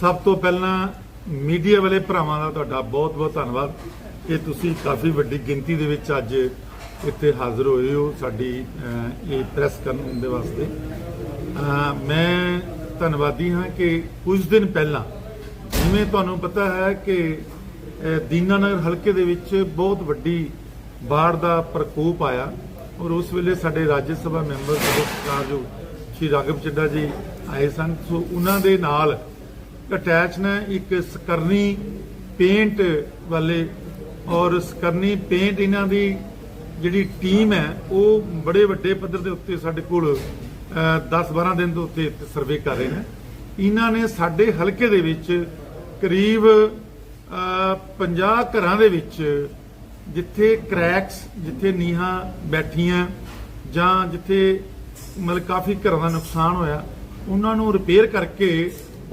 ਸਭ ਤੋਂ ਪਹਿਲਾਂ ਮੀਡੀਆ ਵਾਲੇ ਭਰਾਵਾਂ ਦਾ ਤੁਹਾਡਾ ਬਹੁਤ-ਬਹੁਤ ਧੰਨਵਾਦ ਕਿ ਤੁਸੀਂ ਕਾਫੀ ਵੱਡੀ ਗਿਣਤੀ ਦੇ ਵਿੱਚ ਅੱਜ ਇੱਥੇ ਹਾਜ਼ਰ ਹੋਏ ਹੋ ਸਾਡੀ ਇਹ ਪ੍ਰੈਸ ਕਰਨ ਦੇ ਵਾਸਤੇ। ਮੈਂ ਧੰਨਵਾਦੀ ਹਾਂ ਕਿ ਕੁਝ ਦਿਨ ਪਹਿਲਾਂ ਜਿਵੇਂ ਤੁਹਾਨੂੰ ਪਤਾ ਹੈ ਕਿ ਅਹ, ਦੀਨਾਨਗਰ ਹਲਕੇ ਦੇ ਵਿੱਚ ਬਹੁਤ ਵੱਡੀ ਬਾੜ ਦਾ ਪ੍ਰਕੋਪ ਆਇਆ ਔਰ ਉਸ ਵੇਲੇ ਸਾਡੇ ਰਾਜ ਸਭਾ ਮੈਂਬਰ ਸਾਡੇ ਜੋ ਸ਼੍ਰੀ ਰਾਘਵ ਚੱਡਾ ਜੀ ਆਏ ਸਨ ਸੋ ਉਹਨਾਂ ਦੇ ਨਾਲ ਅਟੈਚ ਨੇ ਇੱਕ ਸਕਰਨੀ ਪੇਂਟ ਵਾਲੇ ਔਰ ਸਕਰਨੀ ਪੇਂਟ ਇਹਨਾਂ ਦੀ ਜਿਹੜੀ ਟੀਮ ਹੈ ਉਹ ਬੜੇ ਵੱਡੇ ਪੱਧਰ ਦੇ ਉੱਤੇ ਸਾਡੇ ਕੋਲ 10-12 ਦਿਨ ਤੋਂ ਉੱਤੇ ਸਰਵੇ ਕਰ ਰਹੇ ਨੇ। ਇਹਨਾਂ ਨੇ ਸਾਡੇ ਹਲਕੇ ਦੇ ਵਿੱਚ ਕਰੀਬ ਅਹ, 50 ਘਰਾਂ ਦੇ ਵਿੱਚ ਜਿੱਥੇ ਕ੍ਰੈਕਸ ਜਿੱਥੇ ਨੀਹਾਂ ਬੈਠੀਆਂ ਜਾਂ ਜਿੱਥੇ ਮਤਲਬ ਕਾਫੀ ਘਰਾਂ ਦਾ ਨੁਕਸਾਨ ਹੋਇਆ ਉਹਨਾਂ ਨੂੰ ਰਿਪੇਅਰ ਕਰਕੇ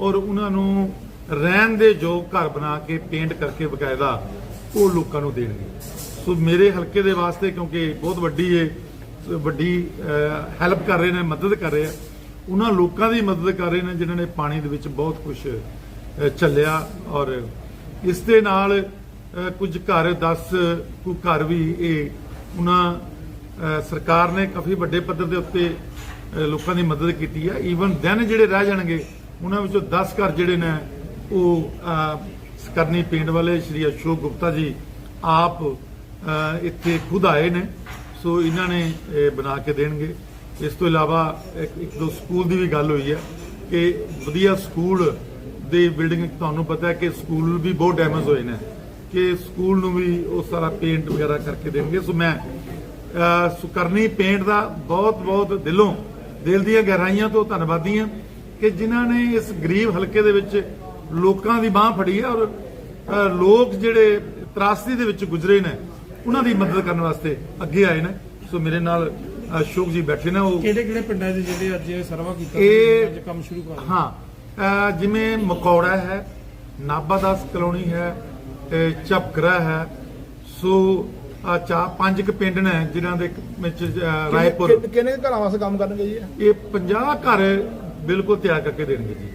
ਔਰ ਉਹਨਾਂ ਨੂੰ ਰਹਿਣ ਦੇ ਯੋਗ ਘਰ ਬਣਾ ਕੇ ਪੇਂਟ ਕਰਕੇ ਬਕਾਇਦਾ ਉਹ ਲੋਕਾਂ ਨੂੰ ਦੇਣਗੇ। ਸੋ ਮੇਰੇ ਹਲਕੇ ਦੇ ਵਾਸਤੇ ਕਿਉਂਕਿ ਬਹੁਤ ਵੱਡੀ ਇਹ, ਵੱਡੀ ਹੈਲਪ ਕਰ ਰਹੇ ਨੇ, ਮਦਦ ਕਰ ਰਹੇ ਆ, ਉਹਨਾਂ ਲੋਕਾਂ ਦੀ ਮਦਦ ਕਰ ਰਹੇ ਨੇ ਜਿਨ੍ਹਾਂ ਨੇ ਪਾਣੀ ਦੇ ਵਿੱਚ ਬਹੁਤ ਕੁਝ ਚੱਲਿਆ ਔਰ ਇਸ ਦੇ ਨਾਲ ਕੁਝ ਘਰ 10 ਕੁ ਘਰ ਵੀ ਇਹ ਉਹਨਾਂ ਸਰਕਾਰ ਨੇ ਕਾਫੀ ਵੱਡੇ ਪੱਧਰ ਦੇ ਉੱਤੇ ਲੋਕਾਂ ਦੀ ਮਦਦ ਕੀਤੀ ਹੈ ਈਵਨ ਦੈਨ ਜਿਹੜੇ ਰਹਿ ਜਾਣਗੇ ਉਹਨਾਂ ਵਿੱਚੋਂ 10 ਘਰ ਜਿਹੜੇ ਨੇ ਉਹ ਅ, ਸਕਰਨੀ ਪਿੰਡ ਵਾਲੇ ਸ਼੍ਰੀ ਅਸ਼ੋਕ ਗੁਪਤਾ ਜੀ ਆਪ ਇੱਥੇ ਖੁਦ ਆਏ ਨੇ। ਸੋ ਇਹਨਾਂ ਨੇ ਇਹ ਬਣਾ ਕੇ ਦੇਣਗੇ। ਇਸ ਤੋਂ ਇਲਾਵਾ ਇੱਕ ਇੱਕ ਦੋ ਸਕੂਲ ਦੀ ਵੀ ਗੱਲ ਹੋਈ ਹੈ ਕਿ ਵਧੀਆ ਸਕੂਲ ਦੇ ਬਿਲਡਿੰਗ ਤੁਹਾਨੂੰ ਪਤਾ ਹੈ ਕਿ ਸਕੂਲ ਵੀ ਬਹੁਤ ਡੈਮੇਜ ਹੋਏ ਨੇ ਕਿ ਸਕੂਲ ਨੂੰ ਵੀ ਉਹ ਸਾਰਾ ਪੇਂਟ ਵਗੈਰਾ ਕਰਕੇ ਦੇਣਗੇ। ਸੋ ਮੈਂ ਸੁਕਰਨੀ ਪੇਂਟ ਦਾ ਬਹੁਤ ਬਹੁਤ ਦਿਲੋਂ ਦਿਲ ਦੀਆਂ ਗਹਿਰਾਈਆਂ ਤੋਂ ਧੰਨਵਾਦੀ ਹਾਂ। ਕਿ ਜਿਨ੍ਹਾਂ ਨੇ ਇਸ ਗਰੀਬ ਹਲਕੇ ਦੇ ਵਿੱਚ ਲੋਕਾਂ ਦੀ ਬਾਹ ਫੜੀ ਹੈ ਔਰ ਲੋਕ ਜਿਹੜੇ ਤਰਾਸਦੀ ਦੇ ਵਿੱਚ ਗੁਜ਼ਰੇ ਨੇ ਉਹਨਾਂ ਦੀ ਮਦਦ ਕਰਨ ਵਾਸਤੇ ਅੱਗੇ ਆਏ ਨੇ। ਸੋ ਮੇਰੇ ਨਾਲ ਅਸ਼ੋਕ ਜੀ ਬੈਠੇ ਨੇ ਉਹ ਕਿਹੜੇ ਕਿਹੜੇ ਪਿੰਡਾਂ 'ਚ ਜਿਹੜੇ ਅੱਜ ਸਰਵਾ ਕੀਤਾ ਇਹ- ਕੰਮ ਸ਼ੁਰੂ ਕਰ ਹਾਂ ਜਿਵੇਂ ਮਕੌੜਾ ਹੈ ਨਾਭਾ ਦਾਸ ਕਲੋਨੀ ਹੈ ਤੇ ਝਪਕਰਾ ਹੈ ਸੋ ਆ ਚਾ ਪੰਜ ਕੁ ਪਿੰਡ ਨੇ ਜਿਨ੍ਹਾਂ ਦੇ ਵਿੱਚ ਰਾਏਪੁਰ। ਕਿੰਨੇ- ਘਰਾਂ ਵਾਸਤੇ ਕੰਮ ਕਰਨਗੇ ਜੀ? ਇਹ? 50 ਘਰ ਬਿਲਕੁਲ ਤਿਆਰ ਕਰਕੇ ਦੇਣਗੇ ਜੀ।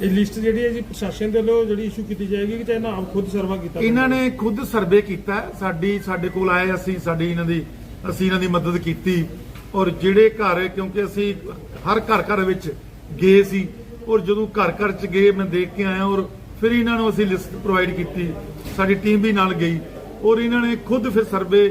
ਇਹ ਲਿਸਟ ਜਿਹੜੀ ਹੈ ਜੀ ਪ੍ਰਸ਼ਾਸਨ ਦੇ ਵੱਲੋਂ ਜਿਹੜੀ ਇਸ਼ੂ ਕੀਤੀ ਜਾਏਗੀ ਕਿ ਚਾਹੇ ਨਾ ਆਪ ਖੁਦ ਸਰਵਾ ਕੀਤਾ ਇਹਨਾਂ ਨੇ ਖੁਦ ਸਰਵੇ ਕੀਤਾ। ਸਾਡੀ ਸਾਡੇ ਕੋਲ ਆਏ ਅਸੀਂ ਸਾਡੀ ਇਹਨਾਂ ਦੀ ਅਸੀਂ ਇਹਨਾਂ ਦੀ ਮਦਦ ਕੀਤੀ। ਔਰ ਜਿਹੜੇ ਘਰ ਕਿਉਂਕਿ ਅਸੀਂ ਹਰ ਘਰ ਘਰ ਵਿੱਚ ਗਏ ਸੀ। ਔਰ ਜਦੋਂ ਘਰ ਘਰ ਚ ਗਏ ਮੈਂ ਦੇਖ ਕੇ ਆਇਆ ਔਰ ਫਿਰ ਇਹਨਾਂ ਨੂੰ ਅਸੀਂ ਲਿਸਟ ਪ੍ਰੋਵਾਈਡ ਕੀਤੀ। ਸਾਡੀ ਟੀਮ ਵੀ ਨਾਲ ਗਈ। ਔਰ ਇਹਨਾਂ ਨੇ ਖੁਦ ਫਿਰ ਸਰਵੇ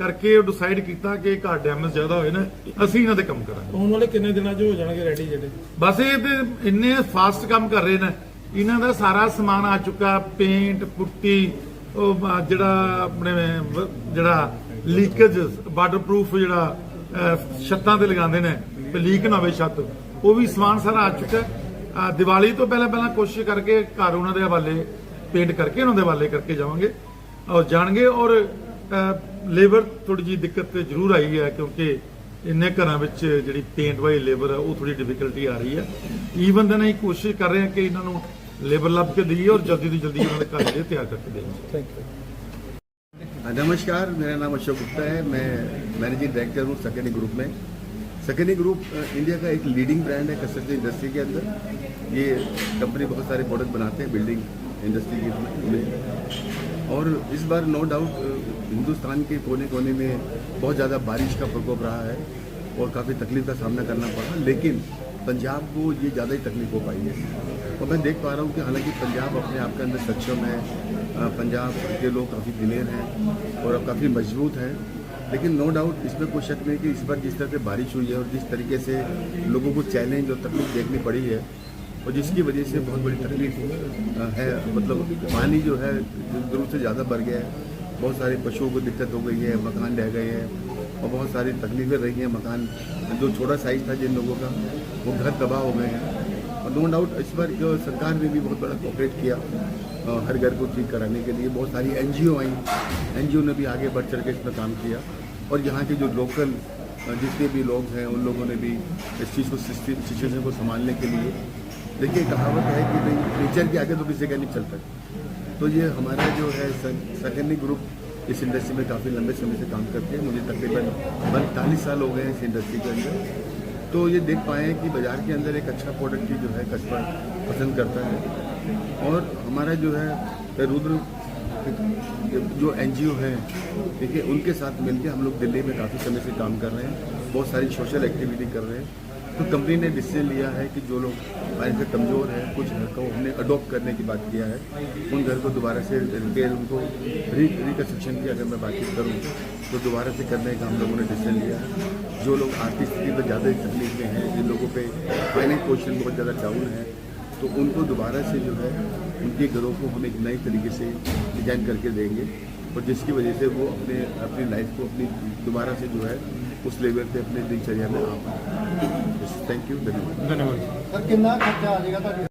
ਕਰਕੇ ਉਹ ਡਿਸਾਈਡ ਕੀਤਾ ਕਿ ਘਰ ਡੈਮੇਜ ਜ਼ਿਆਦਾ ਹੋਏ ਨੇ ਅਸੀਂ ਇਹਨਾਂ ਤੇ ਕੰਮ ਕਰਾਂਗੇ। ਆਉਣ ਵਾਲੇ ਕਿੰਨੇ ਦਿਨਾਂ 'ਚ ਹੋ ਜਾਣਗੇ ਰੈਡੀ ਜਿਹੜੇ? ਬਸ ਇਹ ਤੇ ਇੰਨੇ ਫਾਸਟ ਕੰਮ ਕਰ ਰਹੇ ਨੇ। ਇਹਨਾਂ ਦਾ ਸਾਰਾ ਸਮਾਨ ਆ ਚੁੱਕਾ ਪੇਂਟ ਪੁੱਟੀ ਉਹ ਜਿਹੜਾ ਆਪਣੇ ਜਿਹੜਾ ਲੀਕੇਜ ਵਾਟਰਪ੍ਰੂਫ ਜਿਹੜਾ ਛੱਤਾਂ ਤੇ ਲਗਾਉਂਦੇ ਨੇ ਵੀ ਲੀਕ ਨਾ ਹੋਵੇ ਛੱਤ ਉਹ ਵੀ ਸਮਾਨ ਸਾਰਾ ਆ ਚੁੱਕਾ ਦੀਵਾਲੀ ਤੋਂ ਪਹਿਲਾਂ ਪਹਿਲਾਂ ਕੋਸ਼ਿਸ਼ ਕਰਕੇ ਘਰ ਉਹਨਾਂ ਦੇ ਹਵਾਲੇ ਪੇਂਟ ਕਰਕੇ ਉਹਨਾਂ ਦੇ ਹਵਾਲੇ ਕਰਕੇ ਜਾਵਾਂਗੇ। ਔਰ ਜਾਣਗੇ ਔਰ ਲੇਬਰ ਥੋੜੀ ਜੀ ਦਿੱਕਤ ਜ਼ਰੂਰ ਆਈ ਹੈ ਕਿਉਂਕਿ ਇੰਨੇ ਘਰਾਂ ਵਿੱਚ ਜਿਹੜੀ ਪੇਂਟ ਵਾਲੀ ਲੇਬਰ ਹੈ ਉਹ ਥੋੜੀ ਡਿਫਿਕਲਟੀ ਆ ਰਹੀ ਹੈ। ਈਵਨ ਦਨ ਅਸੀਂ ਕੋਸ਼ਿਸ਼ ਕਰ ਰਹੇ ਹਾਂ ਕਿ ਇਹਨਾਂ ਨੂੰ ਲੇਬਰ ਲੱਭ ਕੇ ਦਈਏ ਔਰ ਜਲਦੀ ਤੋਂ ਜਲਦੀ ਇਹਨਾਂ ਦੇ ਘਰ ਦੇ ਤਿਆਰ ਕਰਕੇ ਦੇਈਏ। ਥੈਂਕ ਯੂ ਨਮਸਕਾਰ ਮੇਰਾ ਨਾਮ ਅਸ਼ੋਕ ਗੁਪਤਾ ਹੈ। ਮੈਂ ਮੈਨੇਜਿੰਗ ਡਾਇਰੈਕਟਰ ਹੂੰ ਸੈਕੰਡ ਗਰੁੱਪ ਮੈਂ। सकनी ग्रुप इंडिया का एक लीडिंग ब्रांड है कंस्ट्रक्शन इंडस्ट्री के अंदर। ये कंपनी बहुत सारे प्रोडक्ट बनाते हैं बिल्डिंग इंडस्ट्री के में और इस बार नो डाउट हिंदुस्तान के कोने कोने में बहुत ज़्यादा बारिश का प्रकोप रहा है और काफ़ी तकलीफ़ का सामना करना पड़ा, लेकिन पंजाब को ये ज़्यादा ही तकलीफ़ हो पाई है। और मैं देख पा रहा हूँ कि हालाँकि पंजाब अपने आप के अंदर सक्षम है पंजाब के लोग काफ़ी दिलेर हैं और अब काफ़ी मज़बूत हैं। लेकिन नो डाउट इसमें कोई शक नहीं कि इस बार जिस तरह से बारिश हुई है और जिस तरीके से लोगों को चैलेंज और तकलीफ़ देखनी पड़ी है और जिसकी वजह से बहुत बड़ी तकलीफ़ है मतलब पानी जो है ज़रूरत से ज़्यादा बढ़ गया है। बहुत सारे पशुओं को दिक्कत हो गई है, मकान रह गए हैं और बहुत सारी तकलीफें रही हैं मकान। जो छोटा साइज़ था जिन लोगों का, वो घर तबाह हो गए हैं। और नो डाउट इस बार जो सरकार ने भी बहुत बड़ा कोऑपरेट किया हर घर को ठीक कराने के लिए। बहुत सारी एनजीओ आई एनजीओ ने भी आगे बढ़ चढ़ के इसमें काम किया। और यहाँ के जो लोकल जितने भी लोग हैं, उन लोगों ने भी इस चीज़ को सिचुएशन को संभालने के लिए, देखिए, कहावत है कि भाई नेचर के आगे तो किसी का नहीं चलता। तो ये हमारा जो है सेकेंडरी ग्रुप इस इंडस्ट्री में काफ़ी लंबे समय से काम करते हैं। मुझे तकरीबन पैंतालीस साल हो गए हैं इस इंडस्ट्री के अंदर। तो ये देख पाए हैं कि बाज़ार के अंदर एक अच्छा प्रोडक्ट ही जो है कस्टमर पसंद करता है। और हमारा जो है रुद्र जो एनजीओ है ठीक है उनके साथ मिलकर हम लोग दिल्ली में काफ़ी समय से काम कर रहे हैं, बहुत सारी सोशल एक्टिविटी कर रहे हैं। तो कंपनी ने डिसीज़न लिया है कि जो लोग हमारे से कमज़ोर हैं, कुछ घर को हमने अडोप्ट करने की बात किया है, उन घर को दोबारा से रिपेयर उनको री रिकन्स्ट्रक्शन की अगर मैं बातचीत करूँ तो दोबारा से करने का हम लोगों ने डिसीज़न लिया है। जो लोग आर्थिक स्थिति पर ज़्यादा तकलीफ़ में हैं, जिन लोगों पर फाइनेंस पोजिशन बहुत ज़्यादा डाउन है तो उनको दोबारा से जो है उनके घरों को हम एक नए तरीके से डिज़ाइन करके देंगे। और जिसकी वजह से वो अपने अपनी लाइफ को अपनी दोबारा से जो है उस लेवल पे अपने दिनचर्या में आ पाए। थैंक यू धन्यवाद। धन्यवाद। सर कितना खर्चा आ जाएगा